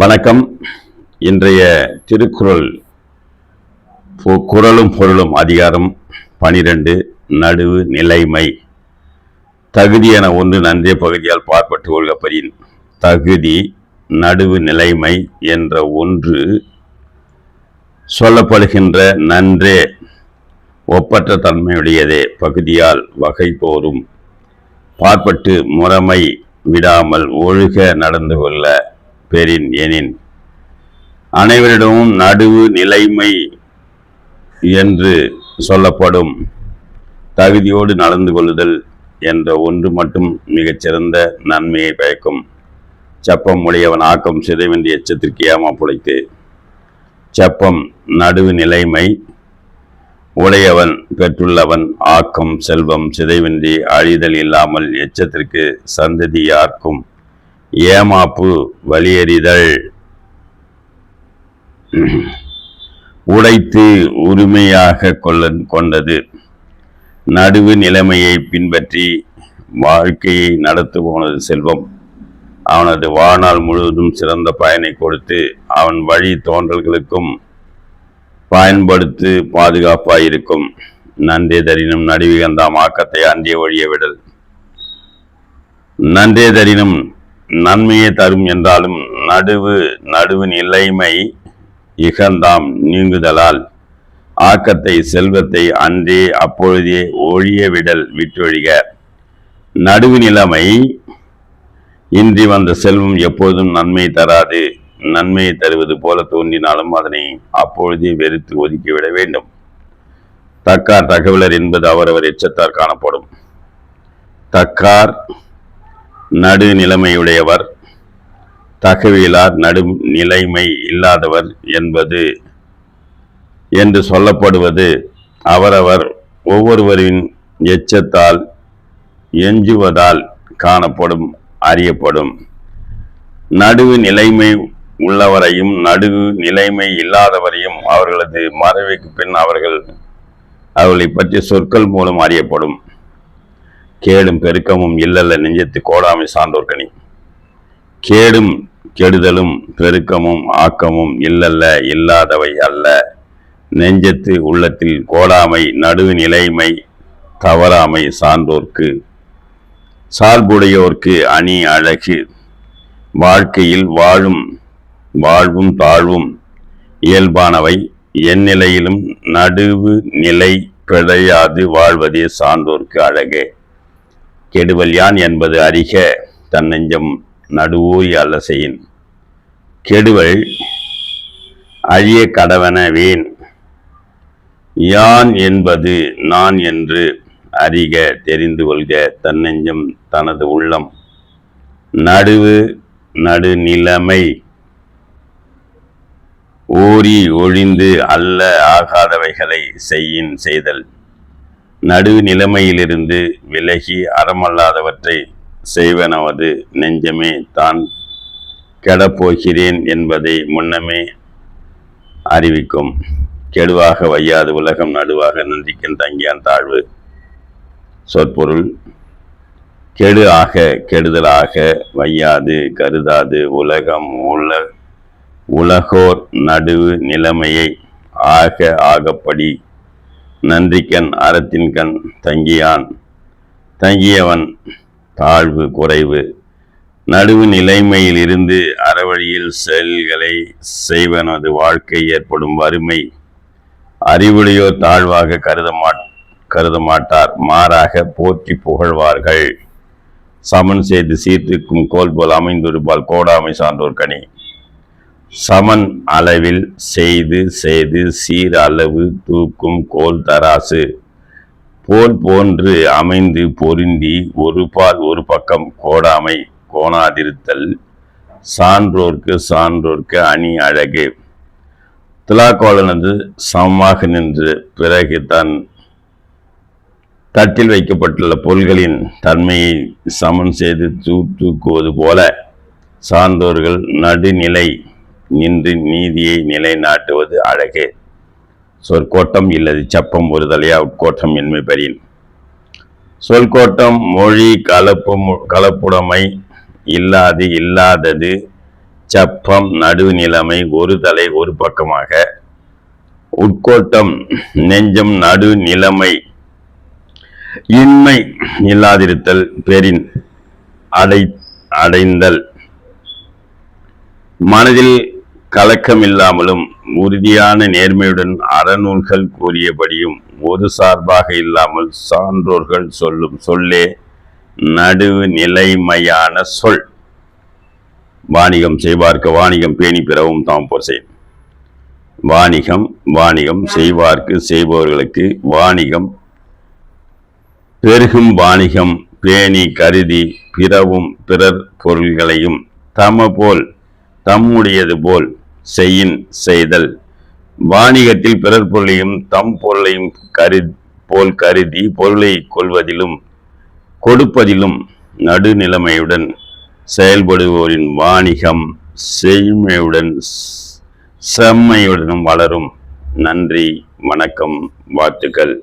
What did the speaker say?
வணக்கம். இன்றைய திருக்குறள் குரலும் பொருளும் அதிகாரம் பனிரெண்டு நடுவு நிலைமை. தகுதி என ஒன்று நன்றே பகுதியால் பார்ப்பட்டு கொள்கப்படின் தகுதி நடுவு நிலைமை என்ற ஒன்று சொல்லப்படுகின்ற நன்றே ஒப்பற்ற தன்மையுடையதே பகுதியால் வகை போரும். பார்ப்பட்டு முறைமை விடாமல் ஒழுக நடந்து கொள்ள பெறின் எனின். அனைவரிடமும் நடுவு நிலைமை என்று சொல்லப்படும். தகுதியோடு நடந்து கொள்ளுதல் என்ற ஒன்று மட்டும் மிகச்சிறந்த நன்மையை பயக்கும். செப்பம் உடையவன் ஆக்கம் சிதைவென்று எச்சத்திற்கு ஏமா புழைத்து. செப்பம் நடுவு நிலைமை உடையவன் பெற்றுள்ளவன் ஆக்கம் செல்வம் சிதைவின்றி அழிதல் இல்லாமல் எச்சத்திற்கு சந்ததியார்க்கும். ஏமாப்பு வலியறிதல் உடைத்து உரிமையாக கொள்ள கொண்டது. நடுவு நிலைமையை பின்பற்றி வாழ்க்கையை நடத்துபவனது செல்வம். அவனது வாழ்நாள் முழுவதும் சிறந்த பயனை கொடுத்து அவன் வழி தோன்றல்களுக்கும் பயன்படுத்து பாதுகாப்பாயிருக்கும். நன்றே தரினும் நடுவிகந்தாம் ஆக்கத்தை அன்றிய ஒழிய விடல். நன்றே தரினும் நன்மையை தரும் என்றாலும் நடுவு நடுவின் நிலைமை இகந்தாம் நீங்குதலால். ஆக்கத்தை செல்வத்தை அன்றே அப்பொழுதே ஒழிய விடல் விட்டொழிக. நடுவு நிலைமை இன்றி வந்த செல்வம் எப்போதும் நன்மை தராது. நன்மையை தருவது போல தோன்றினாலும் அதனை அப்பொழுதே வெறுத்து ஒதுக்கிவிட வேண்டும். தக்கார் தகவலர் என்பது அவரவர் எச்சத்தார் காணப்படும். தக்கார் நடு நிலைமையுடையவர் தகவலார் நடு நிலைமை இல்லாதவர் என்பது என்று சொல்லப்படுவது அவரவர் ஒவ்வொருவரின் எச்சத்தால் எஞ்சுவதால் காணப்படும் அறியப்படும். நடுவு நிலைமை உள்ளவரையும் நடுவு நிலைமை இல்லாதவரையும் அவர்களது மறைவுக்கு பின் அவர்கள் அவர்களை பற்றிய சொற்கள் மூலம் அறியப்படும். கேடும் பெருக்கமும் இல்லல்ல நெஞ்சத்து கோடாமை சான்றோர்கனி கேடும் கெடுதலும் பெருக்கமும் ஆக்கமும் இல்லல்ல இல்லாதவை அல்ல. நெஞ்சத்து உள்ளத்தில் கோடாமை நடுவு நிலைமை தவறாமை சான்றோர்க்கு. சார்புடையோர்க்கு அணி அழகு. வாழ்க்கையில் வாழும் வாழ்வும் தாழ்வும் இயல்பானவை. எந்நிலையிலும் நடுவு நிலை பிழையாது வாழ்வதே சான்றோர்க்கு அழகே. கெடுவல் யான் என்பது அறிக தன்னெஞ்சம் நடுவோய் அல்லசையின் கெடுவல் அழிய கடவன வேன் யான் என்பது நான் என்று அறிக தெரிந்து கொள்க தன்னெஞ்சம் தனது உள்ளம். நடுவு நடுநிலைமை ஓரி ஒழிந்து அல்ல ஆகாதவைகளை செய்யின் செய்தல். நடு நிலைமையிலிருந்து விலகி அறமல்லாதவற்றை செய்வனவது நெஞ்சமே தான் கெடப்போகிறேன் என்பதை முன்னமே அறிவிக்கும். கெடுவாக வையாது உலகம் நடுவாக நந்திக்கன் தங்கியான் தாழ்வு. சொற்பொருள். கெடு ஆக கெடுதலாக வையாது கருதாது உலகம் உல உலகோர் நடுவு நிலைமையை ஆக ஆகப்படி நன்றிக்கண் அறத்தின் கண் தங்கியான். தங்கியவன் தாழ்வு குறைவு. நடுவு நிலைமையில் இருந்து அறவழியில் செயல்களை செய்வனது வாழ்க்கை ஏற்படும் வறுமை. அறிவுடையோ தாழ்வாக கருத மாட் கருத மாட்டார் மாறாக போற்றி புகழ்வார்கள். சமன் செய்து சீர்திருக்கும் கோல் போல் அமைந்திருப்பால் கோடாமை சான்றோர் கனி. சமன் அளவில் செய்து செய்து சீர் அளவு தூக்கும் கோல் தராசு. போல் போன்று அமைந்து பொருந்தி ஒரு பால் ஒரு பக்கம் கோடாமை கோணாதிருத்தல். சான்றோர்க்கு சான்றோர்க்கு அணி அழகு. துலாக்கோளனது சமமாக நின்று பிறகு தன் தட்டில் வைக்கப்பட்டுள்ள பொருள்களின் தன்மையை சமன் செய்து தூ தூக்குவது போல சான்றோர்கள் நடுநிலை நின்று நீதியை நிலைநாட்டுவது அழகே. சொற்கோட்டம் இல்லது சப்பம் ஒரு தலையா உட்கோட்டம் என்பை பெறின் சொல்கோட்டம் மொழி கலப்பு கலப்புடைமை இல்லாது இல்லாதது சப்பம் நடுநிலைமை ஒரு தலை ஒரு பக்கமாக. உட்கோட்டம் நெஞ்சம் நடுநிலைமை இன்மை இல்லாதிருத்தல் பெரின் அடை அடைந்தல். மனதில் கலக்கமில்லாமலும் உறுதியான நேர்மையுடன் அறநூல்கள் கூறியபடியும் ஒரு சார்பாக இல்லாமல் சான்றோர்கள் சொல்லும் சொல்லே நடுவு நிலைமையான சொல். வாணிகம் செய்வார்க்க வாணிகம் பேணி பிறவும் தாம் போர் செய் வாணிகம் வாணிகம் செய்வார்க்கு செய்பவர்களுக்கு வாணிகம். பெருகும் வாணிகம் பேணி கருதி பிறவும் பிறர் பொருள்களையும் தம போல் தம்முடையது போல் செய்யின் செய்தல். வாணிகத்தில் பிறர் பொருளையும் தம் பொருளையும் கரு போல் கருதி பொருளை கொள்வதிலும் கொடுப்பதிலும் நடுநிலைமையுடன் செயல்படுவோரின் வாணிகம் செழுமையுடன் செம்மையுடனும் வளரும். நன்றி வணக்கம் வாழ்த்துக்கள்.